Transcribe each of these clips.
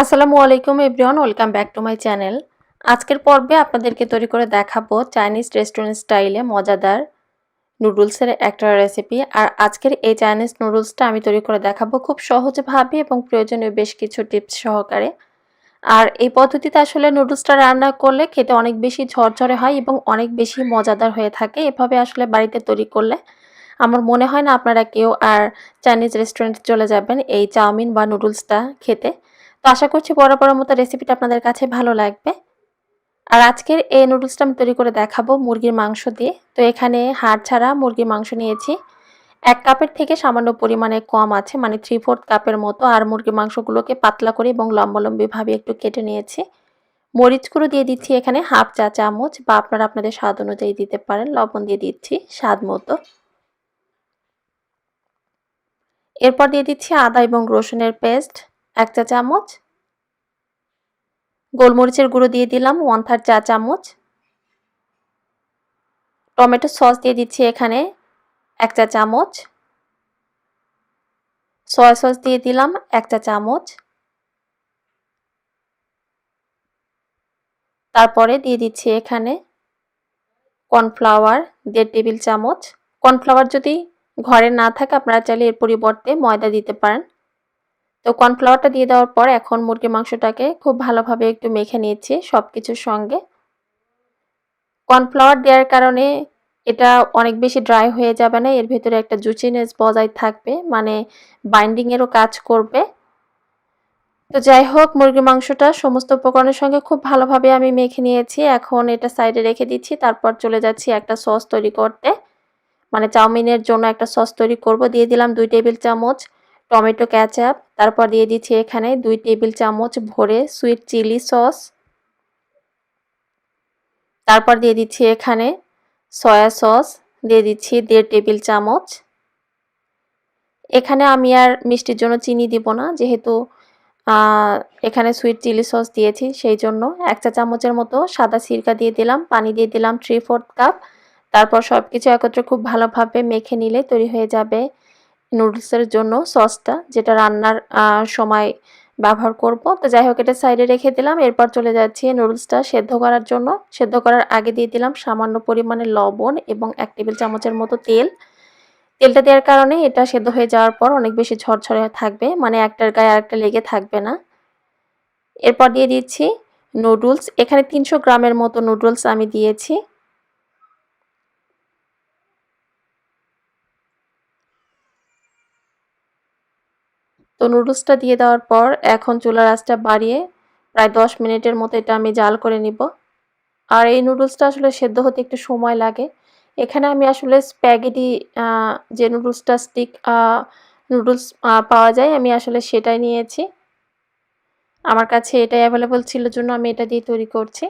আসসালামু আলাইকুম everyone, welcome back to my channel. আজকের পর্বে আপনাদেরকে তৈরি করে দেখাবো চাইনিজ রেস্টুরেন্ট স্টাইলে মজাদার নুডলসের একটা রেসিপি আর আজকের এই চাইনিজ নুডলসটা আমি তৈরি করে দেখাবো খুব সহজভাবে এবং প্রয়োজনীয় বেশ কিছু টিপস সহকারে। আর এই পদ্ধতিতে আসলে নুডলসটা রান্না করলে খেতে অনেক বেশি ঝরঝরে হয় এবং অনেক বেশি মজাদার হয়ে থাকে। এভাবে আসলে বাড়িতে তৈরি করলে আমার মনে হয় না আপনারা কেউ আর চাইনিজ রেস্টুরেন্টে চলে যাবেন এই চাউমিন বা নুডলসটা খেতে। তো আশা করছি বরাবরের মতো রেসিপিটা আপনাদের কাছে ভালো লাগবে। আর আজকের এই নুডলসটা আমি তৈরি করে দেখাবো মুরগির মাংস দিয়ে। তো এখানে হাড় ছাড়া মুরগির মাংস নিয়েছি। এক কাপের থেকে সামান্য পরিমাণে কম আছে মানে থ্রি ফোর্থ কাপের মতো। আর মুরগির মাংসগুলোকে পাতলা করে এবং লম্বালম্বিভাবে একটু কেটে নিয়েছি। মরিচগুলো দিয়ে দিচ্ছি এখানে হাফ চা চামচ বা আপনারা আপনাদের স্বাদ অনুযায়ী দিতে পারেন, লবণ দিয়ে দিচ্ছি স্বাদ মতো। এরপর দিয়ে দিচ্ছি আদা এবং রসুনের পেস্ট এক চা চামচ। গোলমরিচের গুঁড়ো দিয়ে দিলাম ওয়ান থার্ড চা চামচ। টমেটো সস দিয়ে দিচ্ছি এখানে এক চা চামচ। সয়া সস দিয়ে দিলাম এক চা চামচ। তারপরে দিয়ে দিচ্ছি এখানে কর্নফ্লাওয়ার দেড় টেবিল চামচ। কর্নফ্লাওয়ার যদি ঘরে না থাকে, আপনারা চাইলে এর পরিবর্তে ময়দা দিতে পারেন। তো কর্নফ্লাওয়ারটা দিয়ে দেওয়ার পর এখন মুরগির মাংসটাকে খুব ভালোভাবে একটু মেখে নিয়েছি সব কিছুর সঙ্গে। কর্নফ্লাওয়ার দেওয়ার কারণে এটা অনেক বেশি ড্রাই হয়ে যাবে না, এর ভেতরে একটা জুচিনেস বজায় থাকবে মানে বাইন্ডিংয়েরও কাজ করবে। তো যাই হোক, মুরগির মাংসটা সমস্ত উপকরণের সঙ্গে খুব ভালোভাবে আমি মেখে নিয়েছি। এখন এটা সাইডে রেখে দিচ্ছি, তারপর চলে যাচ্ছি একটা সস তৈরি করতে। মানে চাউমিনের জন্য একটা সস তৈরি করব, দিয়ে দিলাম দুই টেবিল চামচ টমেটো ক্যাচাপ তারপর দিয়ে দিচ্ছি এখানে দুই টেবিল চামচ ভরে সুইট চিলি সস। তারপর দিয়ে দিচ্ছি এখানে সয়া সস, দিয়ে দিচ্ছি দেড় টেবিল চামচ। এখানে আমি আর মিষ্টির জন্য চিনি দিব না, যেহেতু এখানে সুইট চিলি সস দিয়েছি, সেই জন্য এক চা চামচের মতো সাদা সিরকা দিয়ে দিলাম, পানি দিয়ে দিলাম থ্রি ফোর্থ কাপ তারপর সব কিছু একত্রে খুব ভালোভাবে মেখে নিলে তৈরি হয়ে যাবে। নুডলসের জন্য সসটা, যেটা রান্নার সময় ব্যবহার করব। তো যাই হোক এটা সাইডে রেখে দিলাম। এরপর চলে যাচ্ছি নুডলসটা সেদ্ধ করার জন্য। সেদ্ধ করার আগে দিয়ে দিলাম সামান্য পরিমাণে লবণ এবং এক টেবিল চামচের মতো তেল। তেলটা দেওয়ার কারণে এটা সেদ্ধ হয়ে যাওয়ার পর অনেক বেশি ঝরঝরে থাকবে। মানে একটার গায়ে আরেকটা লেগে থাকবে না। এরপর দিয়ে দিচ্ছি নুডলস। এখানে তিনশো গ্রামের মতো নুডলস আমি দিয়েছি। তো নুডলসটা দিয়ে দেওয়ার পর এখন চুলার আঁচটা বাড়িয়ে প্রায় দশ মিনিটের মতো এটা আমি জাল করে নিব। আর এই নুডলসটা আসলে সেদ্ধ হতে একটু সময় লাগে। এখানে আমি আসলে স্প্যাগেটি যে নুডলসটা স্টিক নুডলস পাওয়া যায়, আমি আসলে সেটাই নিয়েছি। আমার কাছে এটাই অ্যাভেলেবল ছিল জন্য আমি এটা দিয়ে তৈরি করছি।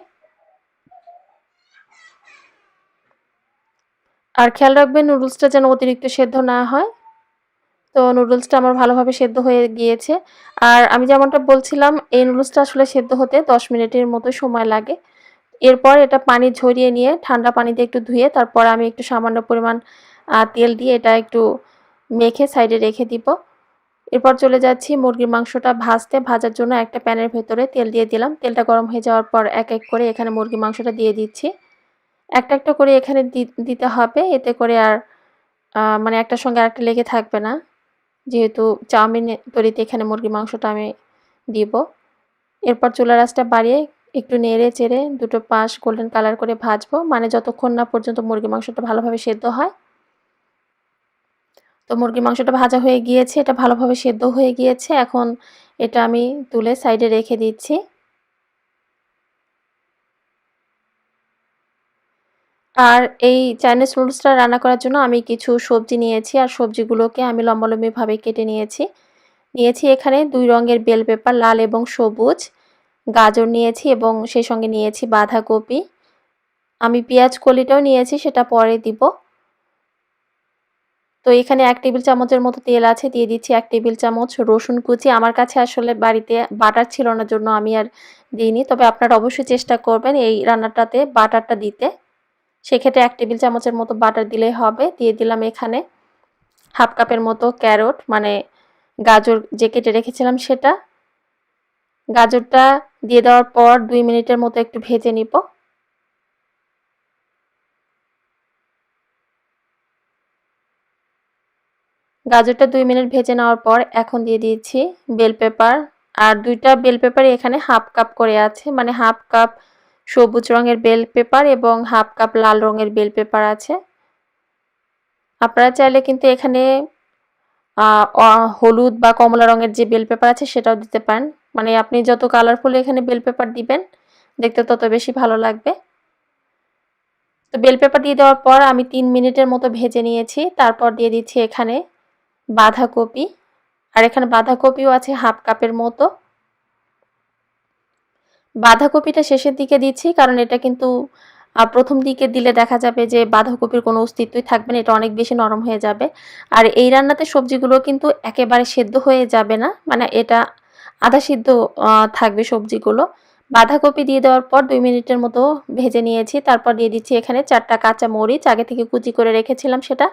আর খেয়াল রাখবেন নুডলসটা যেন অতিরিক্ত সেদ্ধ না হয়। তো নুডলসটা আমার ভালোভাবে সেদ্ধ হয়ে গিয়েছে। আর আমি যেমনটা বলছিলাম, এই নুডলসটা আসলে সেদ্ধ হতে দশ মিনিটের মতো সময় লাগে। এরপর এটা পানি ঝরিয়ে নিয়ে ঠান্ডা পানিতে একটু ধুয়ে তারপর আমি একটু সামান্য পরিমাণ তেল দিয়ে এটা একটু মেখে সাইডে রেখে দিব। এরপর চলে যাচ্ছি মুরগির মাংসটা ভাজতে। ভাজার জন্য একটা প্যানের ভেতরে তেল দিয়ে দিলাম। তেলটা গরম হয়ে যাওয়ার পর এক এক করে এখানে মুরগির মাংসটা দিয়ে দিচ্ছি। একটা একটা করে এখানে দিতে হবে। এতে করে আর মানে একটার সঙ্গে আরেকটা লেগে থাকবে না। যেহেতু চাউমিন তৈরিতে এখানে মুরগির মাংসটা আমি দিব। এরপর চুলা রাসটা বাড়িয়ে একটু নেড়ে চেড়ে দুটো পাশ গোল্ডেন কালার করে ভাজবো। মানে যতক্ষণ না পর্যন্ত মুরগি মাংসটা ভালোভাবে সেদ্ধ হয়। তো মুরগির মাংসটা ভাজা হয়ে গিয়েছে, এটা ভালোভাবে সেদ্ধ হয়ে গিয়েছে। এখন এটা আমি তুলে সাইডে রেখে দিচ্ছি। আর এই চাইনিজ নুডলসটা রান্না করার জন্য আমি কিছু সবজি নিয়েছি, আর সবজিগুলোকে আমি লম্বালম্বিভাবে কেটে নিয়েছি। নিয়েছি এখানে দুই রঙের বেল পেপার লাল এবং সবুজ। গাজর নিয়েছি এবং সেই সঙ্গে নিয়েছি বাঁধাকপি। আমি পেঁয়াজ কলিটাও নিয়েছি, সেটা পরে দিব। তো এখানে এক টেবিল চামচের মতো তেল আছে, দিয়ে দিচ্ছি এক টেবিল চামচ রসুন কুচি। আমার কাছে আসলে বাড়িতে বাটার ছিল না, জন্য আমি আর দিইনি। তবে আপনারা অবশ্যই চেষ্টা করবেন এই রান্নাটাতে বাটারটা দিতে। সেক্ষেত্রে এক টেবিল চামচের মতো বাটার দিলেই হবে। দিয়ে দিলাম এখানে হাফ কাপের মতো ক্যারট মানে গাজর যে কেটে রেখেছিলাম সেটা। গাজরটা দিয়ে দেওয়ার পর দুই মিনিটের মতো একটু ভেজে নিব। গাজরটা দুই মিনিট ভেজে নেওয়ার পর এখন দিয়ে দিয়েছি বেল পেপার। আর দুইটা বেল পেপার এখানে হাফ কাপ করে আছে মানে হাফ কাপ সবুজ রঙের বেল পেপার এবং হাফ কাপ লাল রঙের বেল পেপার আছে। আপনারা চাইলে কিন্তু এখানে হলুদ বা কমলা রঙের যে বেল পেপার আছে সেটাও দিতে পারেন। মানে আপনি যত কালারফুল এখানে বেল পেপার দিবেন, দেখতে তত বেশি ভালো লাগবে। তো বেল পেপার দিয়ে দেওয়ার পর আমি তিন মিনিটের মতো ভেজে নিয়েছি। তারপর দিয়ে দিচ্ছি এখানে বাঁধাকপি। আর এখানে বাঁধাকপিও আছে হাফ কাপের মতো। বাঁধাকপিটা শেষের দিকে দিচ্ছি, কারণ এটা কিন্তু প্রথম দিকে দিলে দেখা যাবে যে বাঁধাকপির কোনো অস্তিত্বই থাকবে না, এটা অনেক বেশি নরম হয়ে যাবে। আর এই রান্নাতে সবজিগুলো কিন্তু একেবারে সেদ্ধ হয়ে যাবে না মানে এটা আধা সিদ্ধ থাকবে সবজিগুলো। বাঁধাকপি দিয়ে দেওয়ার পর দুই মিনিটের মতো ভেজে নিয়েছি, তারপর দিয়ে দিচ্ছি এখানে চারটা কাঁচা মরিচ, আগে থেকে কুচি করে রেখেছিলাম সেটা।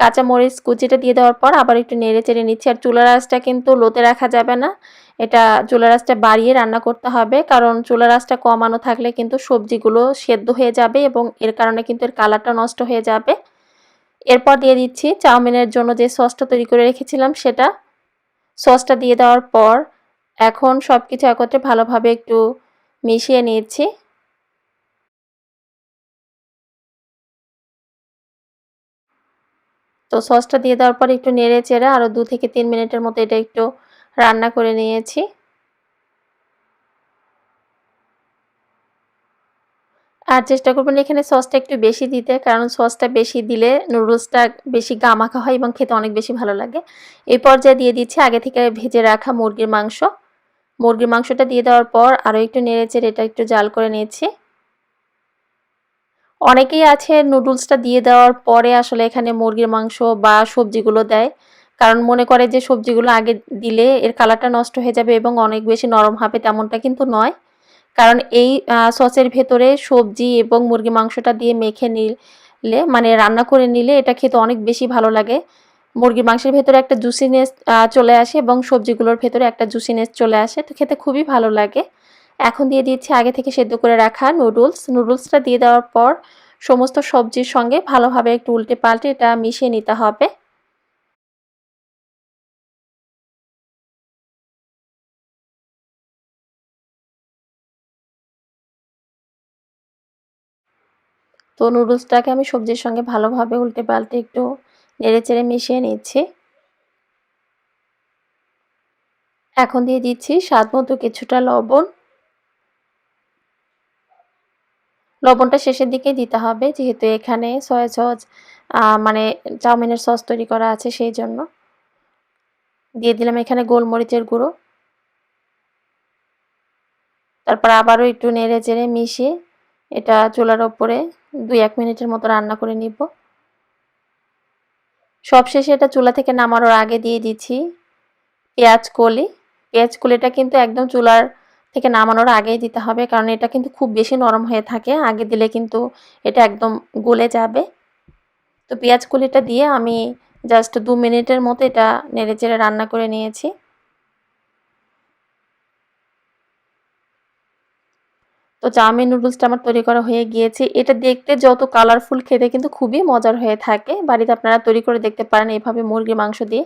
কাঁচা মরিচ কুচিটা দিয়ে দেওয়ার পর আবার একটু নেড়ে চেড়ে নিচ্ছি। আর চুলা রাসটা কিন্তু লোতে রাখা যাবে না। এটা চুলা রাসটা বাড়িয়ে রান্না করতে হবে। কারণ চুলা রাসটা কমানো থাকলে কিন্তু সবজিগুলো সেদ্ধ হয়ে যাবে এবং এর কারণে কিন্তু এর কালারটা নষ্ট হয়ে যাবে। এরপর দিয়ে দিচ্ছি চাউমিনের জন্য যে সসটা তৈরি করে রেখেছিলাম সেটা। সসটা দিয়ে দেওয়ার পর এখন সব কিছু একত্রে ভালোভাবে একটু মিশিয়ে নিচ্ছি তো সসটা দিয়ে দেওয়ার পর একটু নেড়ে চেড়ে আরও দু থেকে তিন মিনিটের মতো এটা একটু রান্না করে নিয়েছি। আর চেষ্টা করবেন এখানে সসটা একটু বেশি দিতে, কারণ সসটা বেশি দিলে নুডলসটা বেশি গামাখা হয় এবং খেতে অনেক বেশি ভালো লাগে। এই পর্যায়ে দিয়ে দিচ্ছি আগে থেকে ভেজে রাখা মুরগির মাংস। মুরগির মাংসটা দিয়ে দেওয়ার পর আরও একটু নেড়ে চেড়ে এটা একটু জাল করে নিয়েছি। অনেকেই আছে নুডলসটা দিয়ে দেওয়ার পরে আসলে এখানে মুরগির মাংস বা সবজিগুলো দেয়। কারণ মনে করে যে সবজিগুলো আগে দিলে এর কালারটা নষ্ট হয়ে যাবে এবং অনেক বেশি নরম হবে তেমনটা কিন্তু নয়। কারণ এই সসের ভেতরে সবজি এবং মুরগি মাংসটা দিয়ে মেখে নিলে মানে রান্না করে নিলে এটা খেতে অনেক বেশি ভালো লাগে। মুরগির মাংসের ভেতরে একটা জুসিনেস চলে আসে এবং সবজিগুলোর ভেতরে একটা জুসিনেস চলে আসে, তো খেতে খুবই ভালো লাগে। এখন দিয়ে দিচ্ছি আগে থেকে সেদ্ধ করে রাখা নুডলস নুডলসটা দিয়ে দেওয়ার পর সমস্ত সবজির সঙ্গে ভালোভাবে একটু উল্টে পাল্টে এটা মিশিয়ে নিতে হবে। তো নুডলসটাকে আমি সবজির সঙ্গে ভালোভাবে উল্টে পাল্টে একটু নেড়ে চেড়ে মিশিয়ে নিচ্ছি। এখন দিয়ে দিচ্ছি স্বাদ মতো কিছুটা লবণ। লবণটা শেষের দিকে দিতে হবে, যেহেতু এখানে সয়া সস মানে চাউমিনের সস তৈরি করা আছে সেই জন্য। দিয়ে দিলাম এখানে গোলমরিচের গুঁড়ো। তারপর আবারও একটু নেড়ে চেড়ে মিশিয়ে এটা চুলার ওপরে দুই এক মিনিটের মতো রান্না করে নিব। সবশেষে এটা চুলা থেকে নামানোর আগে দিয়ে দিচ্ছি পেঁয়াজ কলি। পেঁয়াজ কলিটা কিন্তু একদম চুলার থেকে নামানোর আগেই দিতে হবে, কারণ এটা কিন্তু খুব বেশি নরম হয়ে থাকে। আগে দিলে কিন্তু এটা একদম গলে যাবে। তো পেঁয়াজ কলিটা দিয়ে আমি জাস্ট দু মিনিটের মতো এটা নেড়ে চেড়ে রান্না করে নিয়েছি। তো চাউমিন নুডলসটা আমার তৈরি করা হয়ে গিয়েছে। এটা দেখতে যত কালারফুল খেতে কিন্তু খুবই মজার হয়ে থাকে। বাড়িতে আপনারা তৈরি করে দেখতে পারেন এভাবে মুরগির মাংস দিয়ে।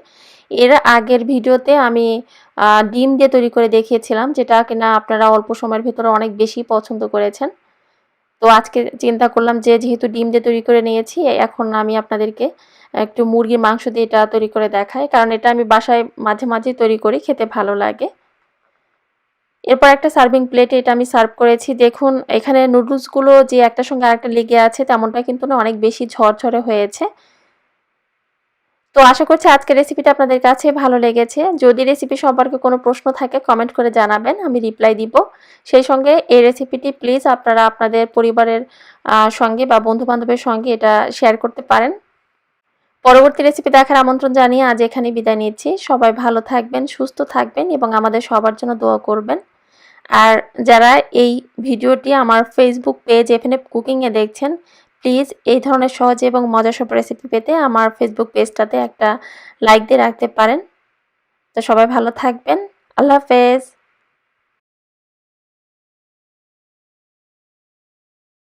এর আগের ভিডিওতে আমি ডিম দিয়ে তৈরি করে দেখিয়েছিলাম, যেটা কিনা আপনারা অল্প সময়ের ভিতরে অনেক বেশি পছন্দ করেছেন। তো আজকে চিন্তা করলাম যে, যেহেতু ডিম দিয়ে তৈরি করে নিয়েছি, এখন আমি আপনাদেরকে একটু মুরগির মাংস দিয়ে এটা তৈরি করে দেখাই। কারণ এটা আমি বাসায় মাঝে মাঝে তৈরি করি, খেতে ভালো লাগে। এরপর একটা সার্ভিং প্লেটে এটা আমি সার্ভ করেছি। দেখুন, এখানে নুডলসগুলো যে একটা সঙ্গে আরেকটা লেগে আছে, তেমনটা কিন্তু না অনেক বেশি ঝরঝরে হয়েছে। তো আশা করছি আজকের রেসিপিটা আপনাদের কাছে ভালো লেগেছে। যদি রেসিপি সম্পর্কে কোনো প্রশ্ন থাকে কমেন্ট করে জানাবেন, আমি রিপ্লাই দিব। সেই সঙ্গে এই রেসিপিটি প্লিজ আপনারা আপনাদের পরিবারের সঙ্গে বা বন্ধু বান্ধবের সঙ্গে এটা শেয়ার করতে পারেন। পরবর্তী রেসিপি দেখার আমন্ত্রণ জানিয়ে আজ এখানে বিদায় নিচ্ছি। সবাই ভালো থাকবেন, সুস্থ থাকবেন এবং আমাদের সবার জন্য দোয়া করবেন। আর যারা এই ভিডিওটি আমার ফেসবুক পেজ এফএনএফ কুকিংয়ে দেখছেন প্লিজ এই ধরনের সহজ এবং মজার সব রেসিপি পেতে আমার ফেসবুক পেজটাতে একটা লাইক দিয়ে রাখতে পারেন। তো সবাই ভালো থাকবেন। আল্লাহ হাফেজ।